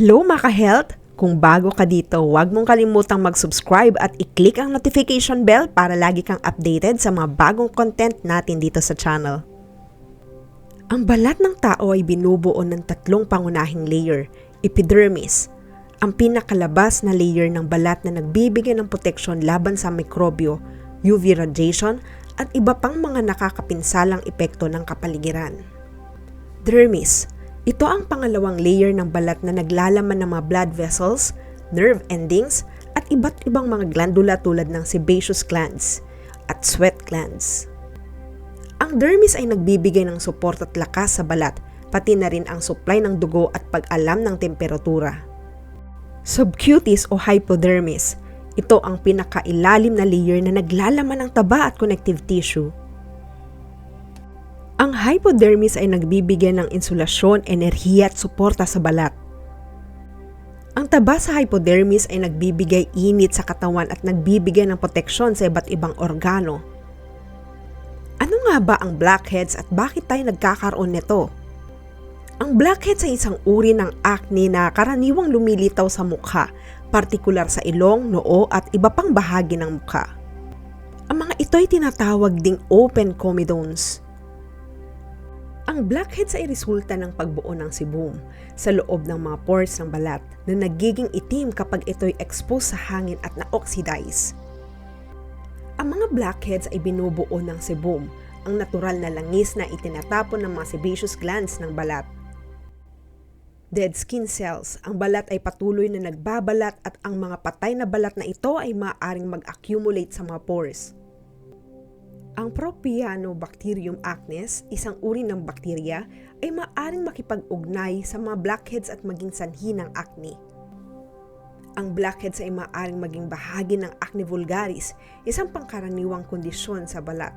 Hello mga ka-health! Kung bago ka dito, huwag mong kalimutang mag-subscribe at i-click ang notification bell para lagi kang updated sa mga bagong content natin dito sa channel. Ang balat ng tao ay binubuo ng tatlong pangunahing layer, epidermis, ang pinakalabas na layer ng balat na nagbibigay ng proteksyon laban sa mikrobyo, UV radiation, at iba pang mga nakakapinsalang epekto ng kapaligiran. Dermis, ito ang pangalawang layer ng balat na naglalaman ng mga blood vessels, nerve endings, at iba't ibang mga glandula tulad ng sebaceous glands at sweat glands. Ang dermis ay nagbibigay ng support at lakas sa balat, pati na rin ang supply ng dugo at pag-alam ng temperatura. Subcutis o hypodermis, ito ang pinakailalim na layer na naglalaman ng taba at connective tissue. Ang hypodermis ay nagbibigay ng insulasyon, enerhiya at suporta sa balat. Ang taba sa hypodermis ay nagbibigay init sa katawan at nagbibigay ng proteksyon sa iba't ibang organo. Ano nga ba ang blackheads at bakit tayo nagkakaroon nito? Ang blackheads ay isang uri ng acne na karaniwang lumilitaw sa mukha, partikular sa ilong, noo at iba pang bahagi ng mukha. Ang mga ito ay tinatawag ding open comedones. Ang blackheads ay resulta ng pagbuo ng sebum sa loob ng mga pores ng balat na nagiging itim kapag ito'y exposed sa hangin at na-oxidize. Ang mga blackheads ay binubuo ng sebum, ang natural na langis na itinatapon ng mga sebaceous glands ng balat. Dead skin cells, ang balat ay patuloy na nagbabalat at ang mga patay na balat na ito ay maaaring mag-accumulate sa mga pores. Ang Propionobacterium acnes, isang uri ng bakterya, ay maaring makipag-ugnay sa mga blackheads at maging sanhi ng acne. Ang blackheads ay maaring maging bahagi ng acne vulgaris, isang pangkaraniwang kondisyon sa balat.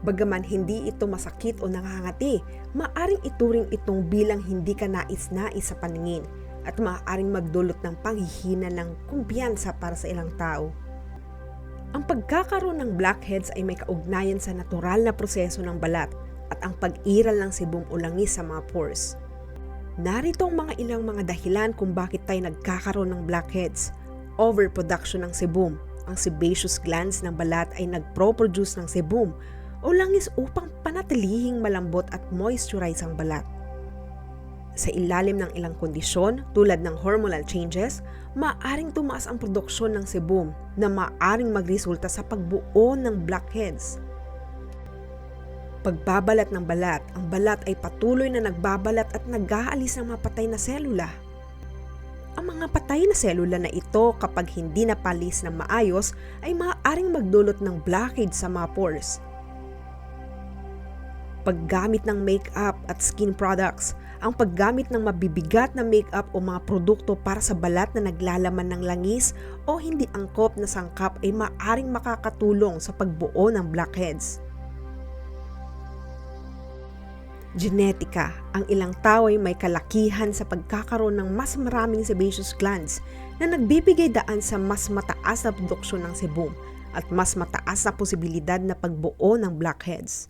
Bagaman hindi ito masakit o nakangati, maaring ituring itong bilang hindi ka nais-nais sa paningin at maaaring magdulot ng panghihina ng kumpiyansa para sa ilang tao. Ang pagkakaroon ng blackheads ay may kaugnayan sa natural na proseso ng balat at ang pag-iral ng sebum o langis sa mga pores. Narito ang mga ilang mga dahilan kung bakit tayo nagkakaroon ng blackheads. Overproduction ng sebum. Ang sebaceous glands ng balat ay nagpro-produce ng sebum o langis upang panatilihing malambot at moisturize ang balat. Sa ilalim ng ilang kondisyon tulad ng hormonal changes, maaring tumaas ang produksyon ng sebum na maaring magresulta sa pagbuo ng blackheads. Pagbabalat ng balat, ang balat ay patuloy na nagbabalat at nag-aalis ng mga patay na selula. Ang mga patay na selula na ito kapag hindi napalis ng maayos ay maaaring magdulot ng blockage sa mga pores paggamit ng makeup at skin products, ang paggamit ng mabibigat na makeup o mga produkto para sa balat na naglalaman ng langis o hindi angkop na sangkap ay maaring makakatulong sa pagbuo ng blackheads. Genetika, ang ilang tao ay may kalakihan sa pagkakaroon ng mas maraming sebaceous glands na nagbibigay daan sa mas mataas na produksyon ng sebum at mas mataas na posibilidad na pagbuo ng blackheads.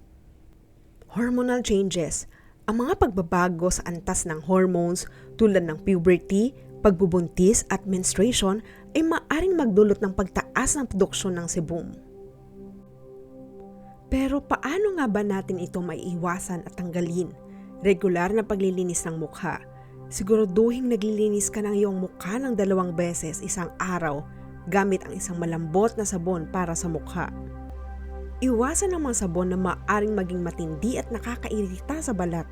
Hormonal changes. Ang mga pagbabago sa antas ng hormones tulad ng puberty, pagbubuntis at menstruation ay maaring magdulot ng pagtaas ng produksyon ng sebum. Pero paano nga ba natin ito maiiwasan at tanggalin? Regular na paglilinis ng mukha. Siguraduhin naglilinis ka ng iyong mukha ng dalawang beses isang araw gamit ang isang malambot na sabon para sa mukha. Iwasan ang mga sabon na maaring maging matindi at nakakairita sa balat.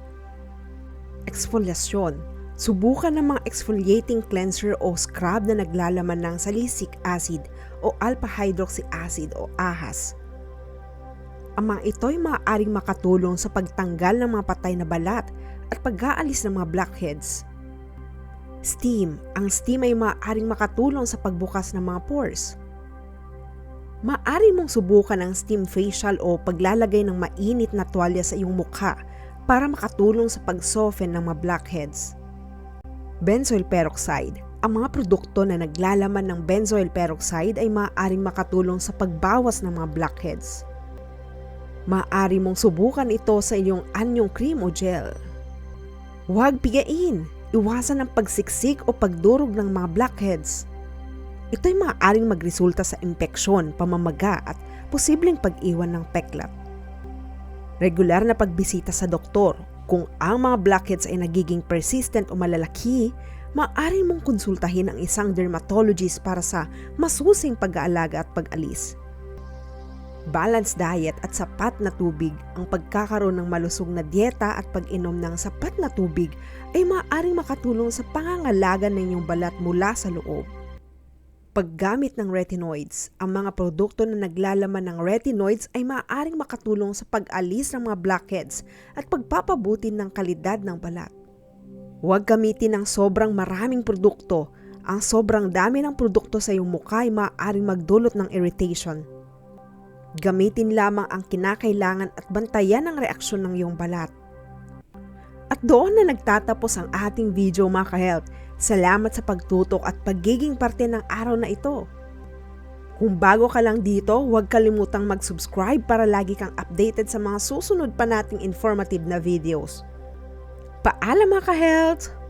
Exfoliasyon. Subukan ng mga exfoliating cleanser o scrub na naglalaman ng salicylic acid o alpha hydroxy acid o AHAS. Ang mga ito ay maaaring makatulong sa pagtanggal ng mga patay na balat at pag-aalis ng mga blackheads. Steam. Ang steam ay maaaring makatulong sa pagbukas ng mga pores Maari mong subukan ang steam facial o paglalagay ng mainit na tuwalya sa iyong mukha para makatulong sa pag-soften ng mga blackheads. Benzoyl peroxide Ang mga produkto na naglalaman ng benzoyl peroxide ay maaaring makatulong sa pagbawas ng mga blackheads. Maaari mong subukan ito sa iyong anyong cream o gel. Huwag pigain! iwasan ang pagsiksik o pagdurog ng mga blackheads. Ito ay maaaring magresulta sa impeksyon, pamamaga at posibleng pag-iwan ng peklat. Regular na pagbisita sa doktor. Kung ang mga blackheads ay nagiging persistent o malalaki, maaari mong konsultahin ang isang dermatologist para sa masusing pag-aalaga at pag-alis. Balanced diet at sapat na tubig, ang pagkakaroon ng malusog na dieta at pag-inom ng sapat na tubig ay maaaring makatulong sa pangangalaga ng inyong balat mula sa loob. Paggamit ng retinoids, ang mga produkto na naglalaman ng retinoids ay maaaring makatulong sa pag-alis ng mga blackheads at pagpapabuti ng kalidad ng balat. Huwag gamitin ng sobrang maraming produkto. Ang sobrang dami ng produkto sa iyong mukha ay maaaring magdulot ng irritation. Gamitin lamang ang kinakailangan at bantayan ang reaksyon ng iyong balat. At doon na nagtatapos ang ating video mga ka-health. Salamat sa pagtutok at pagiging parte ng araw na ito. Kung bago ka lang dito, huwag kalimutang mag-subscribe para lagi kang updated sa mga susunod pa nating informative na videos. Paalam mga ka-health!